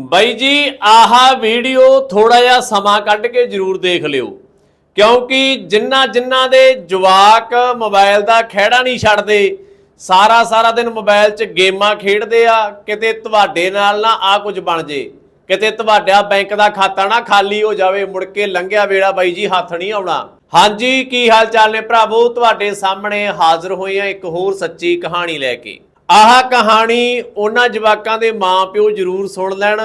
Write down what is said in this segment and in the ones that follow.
ਬਾਈ ਜੀ, ਆਹ ਵੀਡੀਓ ਥੋੜਾ ਜਿਹਾ ਸਮਾਂ ਕੱਢ ਕੇ ਜਰੂਰ ਦੇਖ ਲਿਓ। ਕਿਉਂਕਿ ਜਿੰਨਾ ਜਿੰਨਾ ਦੇ ਜਵਾਕ ਮੋਬਾਈਲ ਦਾ ਖਹਿੜਾ ਨਹੀਂ ਛੱਡਦੇ, ਸਾਰਾ ਸਾਰਾ ਦਿਨ ਮੋਬਾਈਲ 'ਚ ਗੇਮਾਂ ਖੇਡਦੇ ਆ, ਕਿਤੇ ਤੁਹਾਡੇ ਨਾਲ ਨਾ ਆ ਕੁਝ ਬਣ ਜੇ, ਕਿਤੇ ਤੁਹਾਡਾ ਬੈਂਕ ਦਾ ਖਾਤਾ ਨਾ ਖਾਲੀ ਹੋ ਜਾਵੇ, ਮੁੜ ਕੇ ਲੰਘਿਆ ਵੇੜਾ ਬਾਈ ਜੀ ਹੱਥ ਨਹੀਂ ਆਉਣਾ। ਹਾਂਜੀ, ਕੀ ਹਾਲ ਚਾਲ ਨੇ ਭਰਾਵੋ? ਤੁਹਾਡੇ ਸਾਹਮਣੇ ਹਾਜ਼ਰ ਹੋਏ ਆ ਇੱਕ ਹੋਰ ਸੱਚੀ ਕਹਾਣੀ ਲੈ ਕੇ। ਆਹ ਕਹਾਣੀ ਉਹਨਾਂ ਜਵਾਕਾਂ ਦੇ ਮਾਪਿਓ ਜ਼ਰੂਰ ਸੁਣ ਲੈਣ,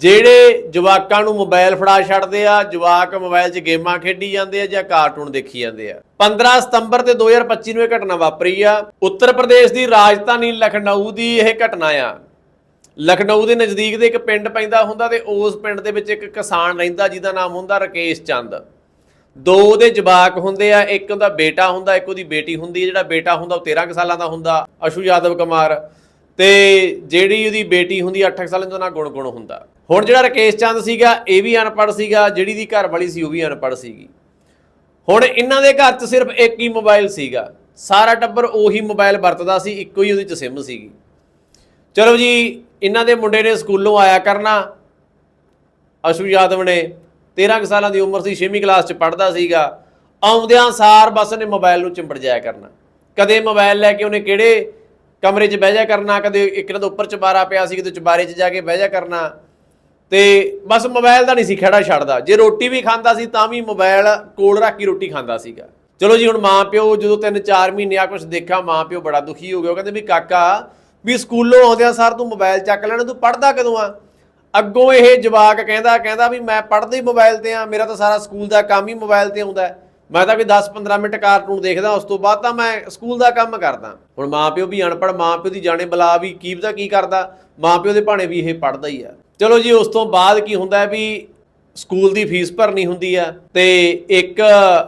ਜਿਹੜੇ ਜਵਾਕਾਂ ਨੂੰ ਮੋਬਾਈਲ ਫੜਾ ਛੱਡਦੇ ਆ, ਜਵਾਕ ਮੋਬਾਈਲ 'ਚ ਗੇਮਾਂ ਖੇਡੀ ਜਾਂਦੇ ਆ ਜਾਂ ਕਾਰਟੂਨ ਦੇਖੀ ਜਾਂਦੇ ਆ। 15 ਸਤੰਬਰ ਤੇ 2025 ਨੂੰ ਇਹ ਘਟਨਾ ਵਾਪਰੀ ਆ। ਉੱਤਰ ਪ੍ਰਦੇਸ਼ ਦੀ ਰਾਜਧਾਨੀ ਲਖਨਊ ਦੀ ਇਹ ਘਟਨਾ ਆ। ਲਖਨਊ ਦੇ ਨਜ਼ਦੀਕ ਦੇ ਇੱਕ ਪਿੰਡ ਪੈਂਦਾ ਹੁੰਦਾ ਤੇ ਉਸ ਪਿੰਡ ਦੇ ਵਿੱਚ ਇੱਕ ਕਿਸਾਨ ਰਹਿੰਦਾ ਜਿਹਦਾ ਨਾਮ ਹੁੰਦਾ ਰਕੇਸ਼ ਚੰਦ। ਦੋ ਉਹਦੇ ਜਵਾਕ ਹੁੰਦੇ ਆ, ਇੱਕ ਉਹਦਾ ਬੇਟਾ ਹੁੰਦਾ, ਇੱਕ ਉਹਦੀ ਬੇਟੀ ਹੁੰਦੀ ਹੈ ਜਿਹੜਾ ਬੇਟਾ ਹੁੰਦਾ ਉਹ 13 ਕੁ ਸਾਲਾਂ ਦਾ ਹੁੰਦਾ, ਅਸ਼ੂ ਯਾਦਵ ਕੁਮਾਰ। ਤੇ ਜਿਹੜੀ ਉਹਦੀ ਬੇਟੀ ਹੁੰਦੀ 8 ਸਾਲਾਂ ਦੀ ਉਹਦਾ ਗੁਣ ਗੁਣ ਹੁੰਦਾ। ਹੁਣ ਜਿਹੜਾ ਰਕੇਸ਼ ਚੰਦ ਸੀਗਾ, ਇਹ ਵੀ ਅਨਪੜ੍ਹ ਸੀਗਾ, ਜਿਹੜੀ ਦੀ ਘਰ ਵਾਲੀ ਸੀ, ਉਹ ਵੀ ਅਨਪੜ੍ਹ ਸੀਗੀ। ਹੁਣ ਇਹਨਾਂ ਦੇ ਘਰ 'ਚ ਸਿਰਫ ਇੱਕ ਹੀ ਮੋਬਾਈਲ ਸੀਗਾ। ਸਾਰਾ ਟੱਬਰ ਉਹੀ ਮੋਬਾਈਲ ਵਰਤਦਾ ਸੀ, ਇੱਕੋ ਹੀ ਉਹਦੀ 'ਚ ਸਿਮ ਸੀਗੀ। ਚਲੋ ਜੀ, ਇਹਨਾਂ ਦੇ ਮੁੰਡੇ ਨੇ ਸਕੂਲੋਂ ਆਇਆ ਕਰਨਾ, ਅਸ਼ੂ ਯਾਦਵ ਨੇ। 13 ਕੁ ਸਾਲਾਂ ਦੀ ਉਮਰ ਸੀ 6ਵੀਂ ਕਲਾਸ 'ਚ ਪੜ੍ਹਦਾ ਸੀਗਾ। ਆਉਂਦਿਆਂ ਸਾਰ ਬਸ ਨੇ ਮੋਬਾਈਲ ਨੂੰ ਚਿੰਬੜ ਜਾਇਆ ਕਰਨਾ। ਕਦੇ ਮੋਬਾਈਲ ਲੈ ਕੇ ਉਹਨੇ ਕਿਹੜੇ ਕਮਰੇ 'ਚ ਬਹਿ ਜਾ ਕਰਨਾ, ਕਦੇ ਇੱਕ ਨਾ ਦੇ ਉੱਪਰ ਚਬਾਰਾ ਪਿਆ ਸੀ, ਕਿਤੇ ਚਬਾਰੇ 'ਚ ਜਾ ਕੇ ਬਹਿ ਜਾ ਕਰਨਾ। ਤੇ ਬਸ ਮੋਬਾਈਲ ਦਾ ਨਹੀਂ ਸੀ, ਖੜਾ ਛੱਡਦਾ। ਜੇ ਰੋਟੀ ਵੀ ਖਾਂਦਾ ਸੀ, ਤਾਂ ਵੀ ਮੋਬਾਈਲ ਕੋਲ ਰੱਖ ਕੇ ਰੋਟੀ ਖਾਂਦਾ ਸੀਗਾ। ਚਲੋ ਜੀ, ਹੁਣ ਮਾਂ ਪਿਓ ਜਦੋਂ 3-4 ਮਹੀਨੇ ਆ ਕੁਝ ਦੇਖਿਆ ਮਾਂ ਪਿਓ ਬੜਾ ਦੁਖੀ ਹੋ ਗਿਆ ਉਹ ਕਹਿੰਦੇ ਵੀ ਕਾਕਾ, ਵੀ ਸਕੂਲੋਂ ਆਉਂਦਿਆਂ ਸਾਰ ਤੂੰ ਮੋਬਾਈਲ ਚੱਕ ਲੈਣਾ, ਤੂੰ ਪੜਦਾ ਕਦੋਂ ਆ? ਅੱਗੋਂ ਇਹ ਜਵਾਕ ਕਹਿੰਦਾ ਕਹਿੰਦਾ ਵੀ ਮੈਂ ਪੜ੍ਹਦਾ ਹੀ ਮੋਬਾਈਲ ਤੇ ਆ, ਮੇਰਾ ਤਾਂ ਸਾਰਾ ਸਕੂਲ ਦਾ ਕੰਮ ਹੀ ਮੋਬਾਈਲ ਤੇ ਆਉਂਦਾ ਮੈਂ ਤਾਂ ਵੀ 10-15 ਮਿੰਟ ਕਾਰਟੂਨ ਦੇਖਦਾ, ਉਸ ਤੋਂ ਬਾਅਦ ਤਾਂ ਮੈਂ ਸਕੂਲ ਦਾ ਕੰਮ ਕਰਦਾ। ਹੁਣ ਮਾਪਿਓ ਵੀ ਅਨਪੜ੍ਹ, ਮਾਪਿਓ ਦੀ ਜਾਣੇ ਬਲਾ ਵੀ ਕੀ ਪਤਾ ਕੀ ਕਰਦਾ, ਮਾਪਿਓ ਦੇ ਭਾਣੇ ਵੀ ਇਹ ਪੜ੍ਹਦਾ ਹੀ ਆ। ਚਲੋ ਜੀ, ਉਸ ਤੋਂ ਬਾਅਦ ਕੀ ਹੁੰਦਾ ਵੀ ਸਕੂਲ ਦੀ ਫੀਸ ਭਰਨੀ ਹੁੰਦੀ ਆ ਤੇ ਇੱਕ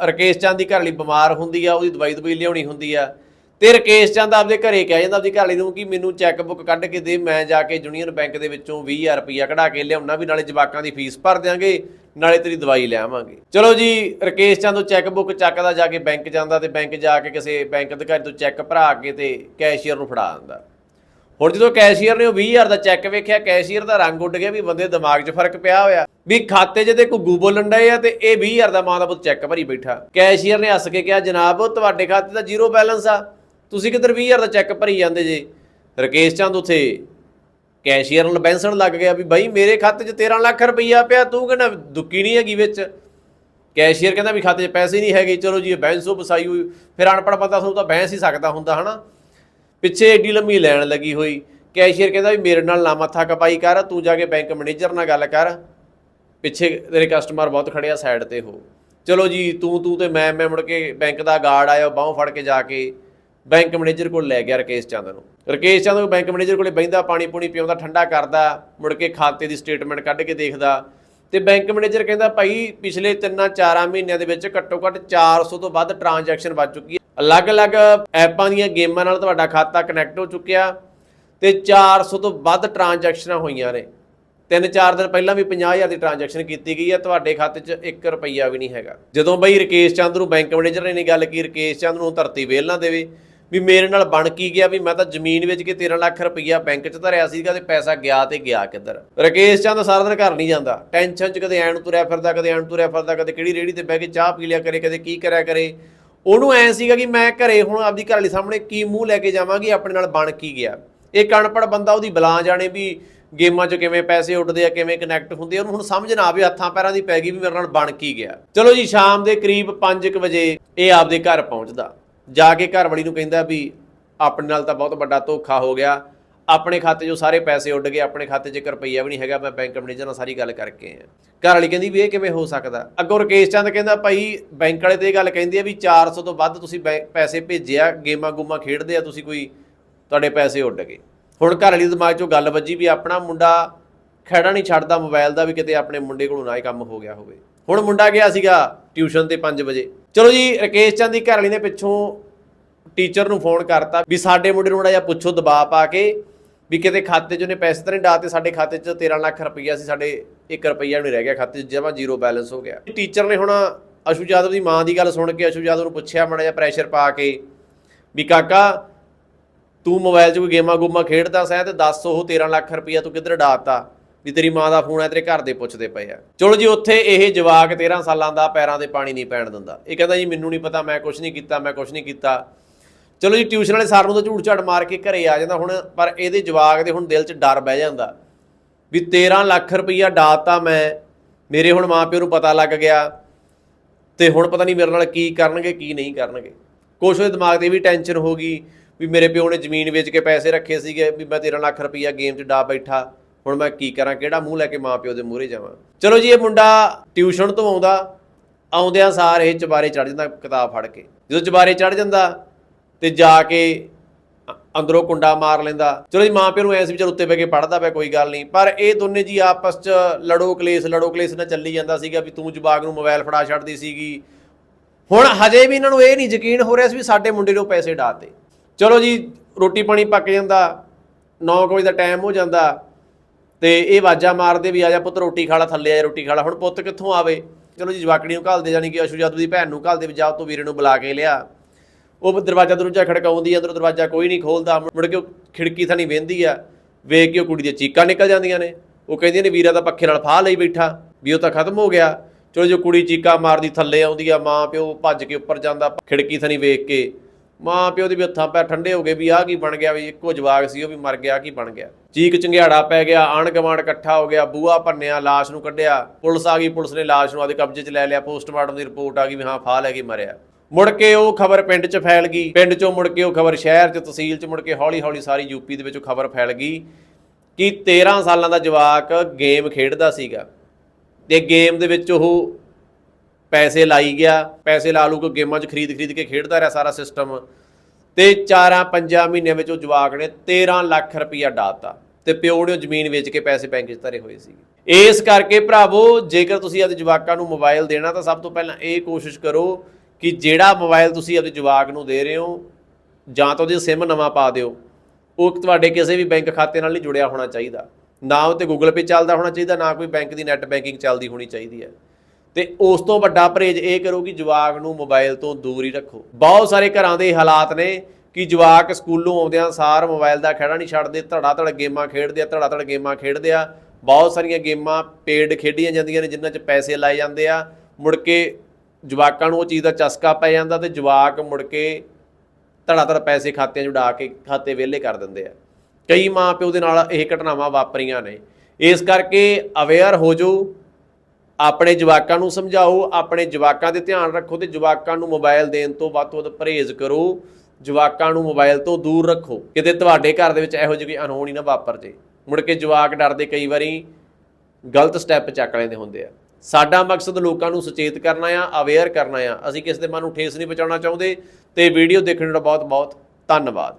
ਰਕੇਸ਼ ਚੰਦ ਦੀ ਘਰ ਲਈ ਬਿਮਾਰ ਹੁੰਦੀ ਆ, ਉਹਦੀ ਦਵਾਈ ਦਵਾਈ ਲਿਆਉਣੀ ਹੁੰਦੀ ਆ। ਤੇ ਰਕੇਸ਼ ਚੰਦ ਆਪਦੇ ਘਰੇ ਕਹਿ ਜਾਂਦਾ ਆਪਦੀ ਘਰ ਨੂੰ ਕਿ ਮੈਨੂੰ ਚੈੱਕ ਬੁੱਕ ਕੱਢ ਕੇ ਦੇ, ਮੈਂ ਜਾ ਕੇ ਯੂਨੀਅਨ ਬੈਂਕ ਦੇ ਵਿੱਚੋਂ 20000 ਰੁਪਈਆ ਕਢਾ ਕੇ ਲਿਆਉਣਾ ਵੀ ਨਾਲੇ ਜਵਾਕਾਂ ਦੀ ਫੀਸ ਭਰ ਦਿਆਂਗੇ, ਨਾਲੇ ਤੇਰੀ ਦਵਾਈ ਲੈ ਆਵਾਂਗੇ। ਚਲੋ ਜੀ, ਰਕੇਸ਼ ਚੰਦ ਉਹ ਚੈੱਕ ਬੁੱਕ ਚੱਕਦਾ ਜਾ ਕੇ ਬੈਂਕ ਜਾਂਦਾ ਤੇ ਬੈਂਕ ਜਾ ਕੇ ਕਿਸੇ ਬੈਂਕ ਅਧਿਕਾਰੀ ਤੋਂ ਚੈੱਕ ਭਰਾ ਕੇ ਤੇ ਕੈਸ਼ੀਅਰ ਨੂੰ ਫੜਾ ਦਿੰਦਾ। ਹੁਣ ਜਦੋਂ ਕੈਸ਼ੀਅਰ ਨੇ ਉਹ 20000 ਦਾ ਚੈੱਕ ਵੇਖਿਆ ਕੈਸ਼ੀਅਰ ਦਾ ਰੰਗ ਉੱਡ ਗਿਆ ਵੀ ਬੰਦੇ ਦਿਮਾਗ 'ਚ ਫ਼ਰਕ ਪਿਆ ਹੋਇਆ। ਵੀ ਖਾਤੇ 'ਚ ਤੇ ਘੁੱਗੂ ਬੋਲਣ ਡਏ ਆ ਤੇ ਇਹ 20000 ਦਾ ਮਾਂ ਦਾ ਪੁੱਤ ਚੈੱਕ ਭਰੀ ਬੈਠਾ। ਕੈਸ਼ੀਅਰ ਨੇ ਹੱਸ ਕੇ ਕਿਹਾ, ਜਨਾਬ, ਤੁਹਾਡੇ ਖਾਤੇ ਦਾ ਜ਼ੀਰੋ ਬੈਲੈਂਸ ਆ। ਤੁਸੀਂ ਕਿੱਧਰ 20000 ਦਾ ਚੈੱਕ ਭਰੀ ਜਾਂਦੇ ਜੇ? ਰਕੇਸ਼ ਚੰਦ ਉਥੇ ਕੈਸ਼ੀਅਰ ਨਾਲ ਬੈਂਸਣ ਲੱਗ ਗਿਆ ਵੀ ਬਾਈ ਮੇਰੇ ਖਾਤੇ 'ਚ 13 ਲੱਖ ਰੁਪਈਆ ਪਿਆ, ਤੂੰ ਕਹਿੰਦਾ ਦੁੱਕੀ ਨਹੀਂ ਹੈਗੀ ਵਿੱਚ। ਕੈਸ਼ੀਅਰ ਕਹਿੰਦਾ ਵੀ ਖਾਤੇ 'ਚ ਪੈਸੇ ਨਹੀਂ ਹੈਗੇ, ਚਲੋ ਜੀ ਇਹ ਬੈਂਸੋ ਬਸਾਈ ਹੋਈ, ਫਿਰ ਅਨਪੜ੍ਹ ਬੰਦਾ ਸੋ ਤਾਂ ਬੈਂਸ ਹੀ ਸਕਦਾ ਹੁੰਦਾ, ਹਨਾ? ਪਿੱਛੇ ਏਡੀ ਲੰਮੀ ਲੈਣ ਲੱਗੀ ਹੋਈ। ਕੈਸ਼ੀਅਰ ਕਹਿੰਦਾ ਵੀ ਮੇਰੇ ਨਾਲ ਨਾ ਮੱਥਾ ਕਪਾਈ ਕਰ, ਤੂੰ ਜਾ ਕੇ ਬੈਂਕ ਮੈਨੇਜਰ ਨਾਲ ਗੱਲ ਕਰ। ਪਿੱਛੇ ਤੇਰੇ ਕਸਟਮਰ ਬਹੁਤ ਖੜੇ ਆ ਸਾਈਡ ਤੇ ਹੋ ਚਲੋ ਜੀ, ਤੂੰ ਤੂੰ ਤੇ ਮੈਂ ਮੈਂ ਮੁੜ ਕੇ ਬੈਂਕ ਦਾ ਗਾਰਡ ਆਇਆ, ਬਾਹੋਂ ਫੜ ਕੇ ਜਾ ਕੇ ਬੈਂਕ ਮੈਨੇਜਰ ਕੋਲ ਲੈ ਗਿਆ ਰਕੇਸ਼ ਚੰਦ ਨੂੰ। ਰਕੇਸ਼ ਚੰਦ ਨੂੰ ਬੈਂਕ ਮੈਨੇਜਰ ਕੋਲੇ ਬੈਂਦਾ ਪਾਣੀ ਪੂਣੀ ਪਿਆਉਂਦਾ ਠੰਡਾ ਕਰਦਾ, ਮੁੜ ਕੇ ਖਾਤੇ ਦੀ ਸਟੇਟਮੈਂਟ ਕੱਢ ਕੇ ਦੇਖਦਾ। ਤੇ ਬੈਂਕ ਮੈਨੇਜਰ ਕਹਿੰਦਾ, ਭਾਈ, ਪਿਛਲੇ 3-4 ਮਹੀਨਿਆਂ ਦੇ ਵਿੱਚ ਘੱਟੋ ਘੱਟ 400 ਤੋਂ ਵੱਧ ਟ੍ਰਾਂਜੈਕਸ਼ਨ ਵੱਜ ਚੁੱਕੀ ਹੈ। ਅਲੱਗ-ਅਲੱਗ ਐਪਾਂ ਦੀਆਂ ਗੇਮਾਂ ਨਾਲ ਤੁਹਾਡਾ ਖਾਤਾ ਕਨੈਕਟ ਹੋ ਚੁੱਕਿਆ ਤੇ 400 ਤੋਂ ਵੱਧ ਟ੍ਰਾਂਜੈਕਸ਼ਨਾਂ ਹੋਈਆਂ ਨੇ। ਤਿੰਨ ਚਾਰ ਦਿਨ ਪਹਿਲਾਂ ਵੀ 50000 ਦੀ ਟ੍ਰਾਂਜੈਕਸ਼ਨ ਕੀਤੀ ਗਈ ਹੈ, ਤੁਹਾਡੇ ਖਾਤੇ 'ਚ 1 ਰੁਪਈਆ ਵੀ ਨਹੀਂ ਹੈਗਾ। ਜਦੋਂ ਬਈ ਰਕੇਸ਼ ਚੰਦ ਨੂੰ ਬੈਂਕ ਮੈਨੇਜਰ ਨੇ ਇਹ ਗੱਲ ਕੀ ਰਕੇਸ਼ ਚੰਦ ਨੂੰ ਧਰਤੀ ਵੇਲ ਨਾ ਦੇਵੇ। ਵੀ ਮੇਰੇ ਨਾਲ ਬਣ ਕੀ ਗਿਆ, ਵੀ ਮੈਂ ਤਾਂ ਜ਼ਮੀਨ ਵੇਚ ਕੇ 13 ਲੱਖ ਰੁਪਈਆ ਬੈਂਕ 'ਚ ਧਰਿਆ ਸੀਗਾ ਤੇ ਪੈਸਾ ਗਿਆ ਤੇ ਗਿਆ ਕਿੱਧਰ? ਰਕੇਸ਼ ਚੰਦ ਸਾਰਾ ਦਿਨ ਘਰ ਨਹੀਂ ਜਾਂਦਾ। ਟੈਨਸ਼ਨ 'ਚ ਕਦੇ ਐਣ ਨੂੰ ਤੁਰਿਆ ਫਿਰਦਾ, ਕਦੇ ਐਣ ਨੂੰ ਤੁਰਿਆ ਫਿਰਦਾ, ਕਦੇ ਕਿਹੜੀ ਰੇੜੀ ਤੇ ਬਹਿ ਕੇ ਚਾਹ ਪੀ ਲਿਆ ਕਰੇ, ਕਦੇ ਕੀ ਕਰਿਆ ਕਰੇ। ਉਹਨੂੰ ਐ ਸੀਗਾ ਕਿ ਮੈਂ ਘਰੇ ਹੁਣ ਆਪਦੀ ਘਰ ਵਾਲੀ ਸਾਹਮਣੇ ਕੀ ਮੂੰਹ ਲੈ ਕੇ ਜਾਵਾਂਗੀ ਆਪਣੇ ਨਾਲ ਬਣ ਕੀ ਗਿਆ। ਇੱਕ ਅਨਪੜ੍ਹ ਬੰਦਾ ਉਹਦੀ ਬਲਾਂ ਜਾਣੇ ਵੀ ਗੇਮਾਂ 'ਚ ਕਿਵੇਂ ਪੈਸੇ ਉੱਡਦੇ ਆ, ਕਿਵੇਂ ਕਨੈਕਟ ਹੁੰਦੇ ਆ, ਉਹਨੂੰ ਹੁਣ ਸਮਝ ਨਾ ਆਵੇ ਹੱਥਾਂ ਪੈਰਾਂ ਦੀ ਪੈ ਗਈ ਵੀ ਮੇਰੇ ਨਾਲ ਬਣ ਕੀ ਗਿਆ। ਚਲੋ ਜੀ, ਸ਼ਾਮ ਦੇ ਕਰੀਬ 5:00 ਵਜੇ ਇਹ ਆਪਦੇ ਘਰ ਪਹੁੰਚਦਾ। ਜਾ ਕੇ ਘਰਵਾਲੀ ਨੂੰ ਕਹਿੰਦਾ ਵੀ ਆਪਣੇ ਨਾਲ ਤਾਂ ਬਹੁਤ ਵੱਡਾ ਧੋਖਾ ਹੋ ਗਿਆ। ਆਪਣੇ ਖਾਤੇ 'ਚੋਂ ਸਾਰੇ ਪੈਸੇ ਉੱਡ ਗਏ, ਆਪਣੇ ਖਾਤੇ 'ਚ ਇੱਕ ਰੁਪਈਆ ਵੀ ਨਹੀਂ ਹੈਗਾ, ਮੈਂ ਬੈਂਕ ਮੈਨੇਜਰ ਨਾਲ ਸਾਰੀ ਗੱਲ ਕਰਕੇ ਆਇਆ। ਘਰ ਵਾਲੀ ਕਹਿੰਦੀ ਵੀ ਇਹ ਕਿਵੇਂ ਹੋ ਸਕਦਾ? ਅੱਗੋਂ ਰਕੇਸ਼ ਚੰਦ ਕਹਿੰਦਾ, ਭਾਈ, ਬੈਂਕ ਵਾਲੇ ਤੇ ਇਹ ਗੱਲ ਕਹਿੰਦੀ ਆ ਵੀ 400 ਤੋਂ ਵੱਧ ਤੁਸੀਂ ਬੈਂ- ਪੈਸੇ ਭੇਜਿਆ, ਗੇਮਾਂ ਗੂਮਾਂ ਖੇਡਦੇ ਆ, ਤੁਸੀਂ ਕੋਈ ਤੁਹਾਡੇ ਪੈਸੇ ਉੱਡ ਗਏ। ਹੁਣ ਘਰ ਵਾਲੀ ਦੇ ਦਿਮਾਗ 'ਚੋਂ ਗੱਲ ਵੱਜੀ ਵੀ ਆਪਣਾ ਮੁੰਡਾ ਖੜਾ ਨਹੀਂ ਛੱਡਦਾ ਮੋਬਾਈਲ ਦਾ ਵੀ ਕਿਤੇ ਆਪਣੇ ਮੁੰਡੇ ਕੋਲੋਂ ਨਾ ਇਹ ਕੰਮ ਹੋ ਗਿਆ ਹੋਵੇ। ਹੁਣ ਮੁੰਡਾ ਗਿਆ ਸੀਗਾ ਟਿਊਸ਼ਨ ਤੇ 5 ਵਜੇ। ਚਲੋ ਜੀ, ਰਕੇਸ਼ ਚੰਦ ਦੀ ਘਰ ਵਾਲੀ ਨੇ ਪਿੱਛੋਂ ਟੀਚਰ ਨੂੰ ਫੋਨ ਕਰਤਾ ਵੀ ਸਾਡੇ ਮੁੰਡੇ ਨੂੰ ਥੋੜਾ ਜਿਹਾ ਪੁੱਛੋ ਦਬਾਅ ਪਾ ਕੇ ਵੀ ਕਿਤੇ ਖਾਤੇ 'ਚ ਉਹਨੇ ਪੈਸੇ ਤਾਂ ਨਹੀਂ ਡਾਤੇ ਸਾਡੇ ਖਾਤੇ 'ਚ 13 ਲੱਖ ਰੁਪਈਆ ਸੀ, ਸਾਡੇ 1 ਰੁਪਈਆ ਨਹੀਂ ਰਹਿ ਗਿਆ ਖਾਤੇ 'ਚ, ਜਮਾ ਜ਼ੀਰੋ ਬੈਲੈਂਸ ਹੋ ਗਿਆ। ਟੀਚਰ ਨੇ ਹੁਣ ਅਸ਼ੂ ਯਾਦਵ ਦੀ ਮਾਂ ਦੀ ਗੱਲ ਸੁਣ ਕੇ ਅਸ਼ੂ ਯਾਦਵ ਨੂੰ ਪੁੱਛਿਆ ਮਾੜਾ ਜਿਹਾ ਪ੍ਰੈਸ਼ਰ ਪਾ ਕੇ ਵੀ ਕਾਕਾ, ਤੂੰ ਮੋਬਾਈਲ 'ਚ ਕੋਈ ਗੇਮਾਂ ਗੂਮਾਂ ਖੇਡਦਾ ਸੈਂ ਤੇ ਦੱਸ ਉਹ 13 ਲੱਖ ਰੁਪਈਆ ਤੂੰ ਕਿੱਧਰ ਡਾਤਾ ਵੀ ਤੇਰੀ ਮਾਂ ਦਾ ਫੋਨ ਹੈ, ਤੇਰੇ ਘਰ ਦੇ ਪੁੱਛਦੇ ਪਏ ਆ। ਚਲੋ ਜੀ, ਉੱਥੇ ਇਹ ਜਵਾਕ 13 ਸਾਲਾਂ ਦਾ ਪੈਰਾਂ ਦੇ ਪਾਣੀ ਨਹੀਂ ਪੈਣ ਦਿੰਦਾ। ਇਹ ਕਹਿੰਦਾ ਜੀ, ਮੈਨੂੰ ਨਹੀਂ ਪਤਾ, ਮੈਂ ਕੁਝ ਨਹੀਂ ਕੀਤਾ, ਮੈਂ ਕੁਝ ਨਹੀਂ ਕੀਤਾ। ਚਲੋ ਜੀ, ਟਿਊਸ਼ਨ ਵਾਲੇ ਸਰ ਨੂੰ ਤਾਂ ਝੂਠ ਝਾੜ ਮਾਰ ਕੇ ਘਰੇ ਆ ਜਾਂਦਾ ਹੁਣ, ਪਰ ਇਹਦੇ ਜਵਾਕ ਦੇ ਹੁਣ ਦਿਲ 'ਚ ਡਰ ਬਹਿ ਜਾਂਦਾ ਵੀ 13 ਲੱਖ ਰੁਪਈਆ ਡਾਤਾ ਮੈਂ, ਮੇਰੇ ਹੁਣ ਮਾਪਿਓ ਨੂੰ ਪਤਾ ਲੱਗ ਗਿਆ ਤੇ ਹੁਣ ਪਤਾ ਨਹੀਂ ਮੇਰੇ ਨਾਲ ਕੀ ਕਰਨਗੇ, ਕੀ ਨਹੀਂ ਕਰਨਗੇ। ਕੁਛ ਉਹਦੇ ਦਿਮਾਗ ਤੇ ਵੀ ਟੈਨਸ਼ਨ ਹੋ ਗਈ ਵੀ ਮੇਰੇ ਪਿਓ ਨੇ ਜ਼ਮੀਨ ਵੇਚ ਕੇ ਪੈਸੇ ਰੱਖੇ ਸੀਗੇ, ਵੀ ਮੈਂ 13 ਲੱਖ ਰੁਪਈਆ ਗੇਮ 'ਚ ਡਾ ਬੈਠਾ। ਹੁਣ ਮੈਂ ਕੀ ਕਰਾਂ, ਕਿਹੜਾ ਮੂੰਹ ਲੈ ਕੇ ਮਾਪਿਓ ਦੇ ਮੂਹਰੇ ਜਾਵਾਂ? ਚਲੋ ਜੀ, ਇਹ ਮੁੰਡਾ ਟਿਊਸ਼ਨ ਤੋਂ ਆਉਂਦਾ, ਆਉਂਦਿਆਂ ਸਾਰ ਇਹ ਚਬਾਰੇ ਚੜ ਜਾਂਦਾ ਕਿਤਾਬ ਫੜ ਕੇ। ਜਦੋਂ ਚਬਾਰੇ ਚੜ ਜਾਂਦਾ ਤੇ ਜਾ ਕੇ ਅੰਦਰੋਂ ਕੁੰਡਾ ਮਾਰ ਲੈਂਦਾ। ਚਲੋ ਜੀ, ਮਾਂ ਪਿਓ ਨੂੰ ਐ ਸੀ ਵੀ ਚਲ ਉੱਤੇ ਬਹਿ ਕੇ ਪੜਦਾ ਪਿਆ, ਕੋਈ ਗੱਲ ਨਹੀਂ। ਪਰ ਇਹ ਦੋਨੇ ਜੀ ਆਪਸ 'ਚ ਲੜੋ ਕਲੇਸ਼ ਲੜੋ ਕਲੇਸ਼ ਨਾਲ ਚੱਲੀ ਜਾਂਦਾ ਸੀਗਾ ਵੀ ਤੂੰ ਜਵਾਗ ਨੂੰ ਮੋਬਾਈਲ ਫੜਾ ਛੱਡਦੀ ਸੀਗੀ। ਹੁਣ ਹਜੇ ਵੀ ਇਹਨਾਂ ਨੂੰ ਇਹ ਨਹੀਂ ਯਕੀਨ ਹੋ ਰਿਹਾ ਸੀ ਵੀ ਸਾਡੇ ਮੁੰਡੇ ਨੂੰ ਪੈਸੇ ਡਾਤੇ ਚਲੋ ਜੀ, ਰੋਟੀ ਪਾਣੀ ਪੱਕ ਜਾਂਦਾ 9 ਵਜੇ ਦਾ ਟਾਈਮ ਹੋ ਜਾਂਦਾ। ਤੇ ਇਹ ਵਾਜਾ ਮਾਰਦੇ ਵੀ ਆ ਜਾ ਪੁੱਤ, ਰੋਟੀ ਖਾ ਲਾ, ਥੱਲੇ ਆ ਜਾ, ਰੋਟੀ ਖਾ ਲਾ। ਹੁਣ ਪੁੱਤ ਕਿੱਥੋਂ ਆਵੇ? ਚਲੋ ਜੀ ਜਵਾਕੜੀ ਨੂੰ ਘੱਲਦੇ ਜਾਨੀ ਕਿ ਅਸ਼ੂ ਜਾਦੂ ਦੀ ਭੈਣ ਨੂੰ ਘੱਲਦੇ ਵੀ ਜਾ ਤੂੰ ਵੀਰੇ ਨੂੰ ਬੁਲਾ ਕੇ ਲਿਆ। ਉਹ ਦਰਵਾਜ਼ਾ ਦਰੂਜਾ ਖੜਕਾਉਂਦੀ ਆ, ਅੰਦਰੋਂ ਦਰਵਾਜ਼ਾ ਕੋਈ ਨਹੀਂ ਖੋਲਦਾ। ਮੁੜ ਕੇ ਉਹ ਖਿੜਕੀ ਥਾਣੀ ਵੇਂਦੀ ਆ। ਵੇਖ ਕੇ ਉਹ ਕੁੜੀ ਦੀਆਂ ਚੀਕਾਂ ਨਿਕਲ ਜਾਂਦੀਆਂ ਨੇ। ਉਹ ਕਹਿੰਦੀਆਂ ਨੇ, ਵੀਰਾ ਤਾਂ ਪੱਖੇ ਨਾਲ ਫਾਹ ਲਈ ਬੈਠਾ, ਵੀ ਉਹ ਤਾਂ ਖਤਮ ਹੋ ਗਿਆ। ਚਲੋ ਜੋ ਕੁੜੀ ਚੀਕਾਂ ਮਾਰਦੀ, ਥੱਲੇ ਆਉਂਦੀ ਆ ਮਾਂ ਪਿਓ ਭੱਜ ਕੇ ਉੱਪਰ ਜਾਂਦਾ, ਖਿੜਕੀ ਥਾਣੀ ਵੇਖ ਕੇ। ਮਾਂ ਪਿਓ ਦੇ ਵੀ ਹੱਥਾਂ ਪੈ ਠੰਡੇ ਹੋ ਗਏ ਵੀ ਆਹ ਕੀ ਬਣ ਗਿਆ ਵੀ ਇੱਕੋ ਜਵਾਕ ਸੀ, ਉਹ ਵੀ ਮਰ ਗਿਆ ਕੀ ਬਣ ਗਿਆ? ਚੀਕ ਚੰਗਿਆੜਾ ਪੈ ਗਿਆ ਆਣ ਗਵਾਂਡ ਇਕੱਠਾ ਹੋ ਗਿਆ ਬੂਆ ਭੰਨਿਆ, ਲਾਸ਼ ਨੂੰ ਕੱਢਿਆ, ਪੁਲਿਸ ਆ ਗਈ, ਪੁਲਿਸ ਨੇ ਲਾਸ਼ ਨੂੰ ਆਦੇ ਕਬਜ਼ੇ 'ਚ ਲੈ ਲਿਆ, ਪੋਸਟਮਾਰਟਮ ਦੀ ਰਿਪੋਰਟ ਆ ਗਈ ਵੀ ਹਾਂ, ਫਾਹ ਲੈ ਕੇ ਮਰਿਆ। ਮੁੜ ਕੇ ਉਹ ਖਬਰ ਪਿੰਡ 'ਚ ਫੈਲ ਗਈ, ਪਿੰਡ 'ਚੋਂ ਮੁੜ ਕੇ ਉਹ ਖਬਰ ਸ਼ਹਿਰ 'ਚ, ਤਹਿਸੀਲ 'ਚ ਮੁੜ ਕੇ ਹੌਲੀ-ਹੌਲੀ ਸਾਰੀ ਯੂਪੀ ਦੇ ਵਿੱਚ ਉਹ ਖਬਰ ਫੈਲ ਗਈ ਕਿ 13 ਸਾਲਾਂ ਦਾ ਜਵਾਕ ਗੇਮ ਖੇਡਦਾ ਸੀਗਾ। ਤੇ ਗੇਮ ਦੇ ਵਿੱਚ ਉਹ ਪੈਸੇ ਲਾਈ ਗਿਆ, ਪੈਸੇ ਲਾ ਲੂ ਕੇ ਗੇਮਾਂ 'ਚ ਖਰੀਦ ਖਰੀਦ ਕੇ ਖੇਡਦਾ ਰਿਹਾ ਸਾਰਾ ਸਿਸਟਮ ਤੇ 4-5 ਮਹੀਨਿਆਂ ਵਿੱਚ ਉਹ ਜਵਾਕ ਨੇ 13 ਲੱਖ ਰੁਪਈਆ ਡਾਤਾ ਤੇ ਪਿਓ ਨੇ ਉਹ ਜ਼ਮੀਨ ਵੇਚ ਕੇ ਪੈਸੇ ਬੈਂਕ 'ਚ ਧਰੇ ਹੋਏ ਸੀ। ਇਸ ਕਰਕੇ ਭਰਾਵੋ, ਜੇਕਰ ਤੁਸੀਂ ਆਪਣੇ ਜਵਾਕਾਂ ਨੂੰ ਮੋਬਾਈਲ ਦੇਣਾ ਤਾਂ ਸਭ ਤੋਂ ਪਹਿਲਾਂ ਇਹ ਕੋਸ਼ਿਸ਼ ਕਰੋ ਕਿ ਜਿਹੜਾ ਮੋਬਾਈਲ ਤੁਸੀਂ ਆਪਣੇ ਜਵਾਕ ਨੂੰ ਦੇ ਰਹੇ ਹੋ, ਜਾਂ ਤਾਂ ਉਹਦੀ ਸਿਮ ਨਵਾਂ ਪਾ ਦਿਓ। ਉਹ ਤੁਹਾਡੇ ਕਿਸੇ ਵੀ ਬੈਂਕ ਖਾਤੇ ਨਾਲ ਨਹੀਂ ਜੁੜਿਆ ਹੋਣਾ ਚਾਹੀਦਾ। ਨਾ ਉਹ ਤੇ ਗੂਗਲ ਪੇ ਚੱਲਦਾ ਹੋਣਾ ਚਾਹੀਦਾ, ਨਾ ਕੋਈ ਬੈਂਕ ਦੀ ਨੈਟ ਬੈਂਕਿੰਗ ਚੱਲਦੀ ਹੋਣੀ ਚਾਹੀਦੀ ਹੈ। ਤੇ ਉਸ ਤੋਂ ਵੱਡਾ ਪਰਹੇਜ਼ ਇਹ ਕਰੋ ਕਿ ਜਵਾਕ ਨੂੰ ਮੋਬਾਈਲ ਤੋਂ ਦੂਰ ਹੀ ਰੱਖੋ। ਬਹੁਤ ਸਾਰੇ ਘਰਾਂ ਦੇ ਹਾਲਾਤ ਨੇ ਕਿ ਜਵਾਕ ਸਕੂਲੋਂ ਆਉਂਦਿਆਂ ਸਾਰ ਮੋਬਾਈਲ ਦਾ ਖਹਿੜਾ ਨਹੀਂ ਛੱਡਦੇ ਧੜਾ ਧੜ ਗੇਮਾਂ ਖੇਡਦੇ ਆ ਧੜਾ ਧੜ ਗੇਮਾਂ ਖੇਡਦੇ ਆ। ਬਹੁਤ ਸਾਰੀਆਂ ਗੇਮਾਂ ਪੇਡ ਖੇਡੀਆਂ ਜਾਂਦੀਆਂ ਨੇ ਜਿਨ੍ਹਾਂ 'ਚ ਪੈਸੇ ਲਾਏ ਜਾਂਦੇ ਆ। ਮੁੜ ਕੇ ਜਵਾਕਾਂ ਨੂੰ ਉਹ ਚੀਜ਼ ਦਾ ਚਸਕਾ ਪੈ ਜਾਂਦਾ ਤੇ ਜਵਾਕ ਮੁੜ ਕੇ ਧੜਾ ਧੜ ਪੈਸੇ ਖਾਤਿਆਂ 'ਚ ਉਡਾ ਕੇ ਖਾਤੇ ਵਿਹਲੇ ਕਰ ਦਿੰਦੇ ਆ। ਕਈ ਮਾਂ ਪਿਓ ਦੇ ਨਾਲ ਇਹ ਘਟਨਾਵਾਂ ਵਾਪਰੀਆਂ ਨੇ। ਇਸ ਕਰਕੇ ਅਵੇਅਰ ਹੋ ਜਾਓ ਆਪਣੇ ਜਵਾਕਾਂ ਨੂੰ ਸਮਝਾਓ, ਆਪਣੇ ਜਵਾਕਾਂ ਦੇ ਧਿਆਨ ਰੱਖੋ ਤੇ ਜਵਾਕਾਂ ਨੂੰ ਮੋਬਾਈਲ ਦੇਣ ਤੋਂ ਵੱਧ ਤੋਂ ਵੱਧ ਪਰਹੇਜ਼ ਕਰੋ। ਜਵਾਕਾਂ ਨੂੰ ਮੋਬਾਈਲ ਤੋਂ ਦੂਰ ਰੱਖੋ। ਕਿਤੇ ਤੁਹਾਡੇ ਘਰ ਦੇ ਵਿੱਚ ਇਹੋ ਜਿਹੀ ਕੋਈ ਅਨਹੋਣੀ ਨਾ ਵਾਪਰ ਜੇ। ਮੁੜ ਕੇ ਜਵਾਕ ਡਰਦੇ ਕਈ ਵਾਰੀ ਗਲਤ ਸਟੈਪ ਚੱਕ ਲੈਂਦੇ ਹੁੰਦੇ ਆ। ਸਾਡਾ ਮਕਸਦ ਲੋਕਾਂ ਨੂੰ ਸੁਚੇਤ ਕਰਨਾ ਆ ਅਵੇਅਰ ਕਰਨਾ ਆ। ਅਸੀਂ ਕਿਸੇ ਦੇ ਮਨ ਨੂੰ ਠੇਸ ਨਹੀਂ ਪਹੁੰਚਾਉਣਾ ਚਾਹੁੰਦੇ। ਤੇ ਵੀਡੀਓ ਦੇਖਣ ਦਾ ਬਹੁਤ ਬਹੁਤ ਧੰਨਵਾਦ।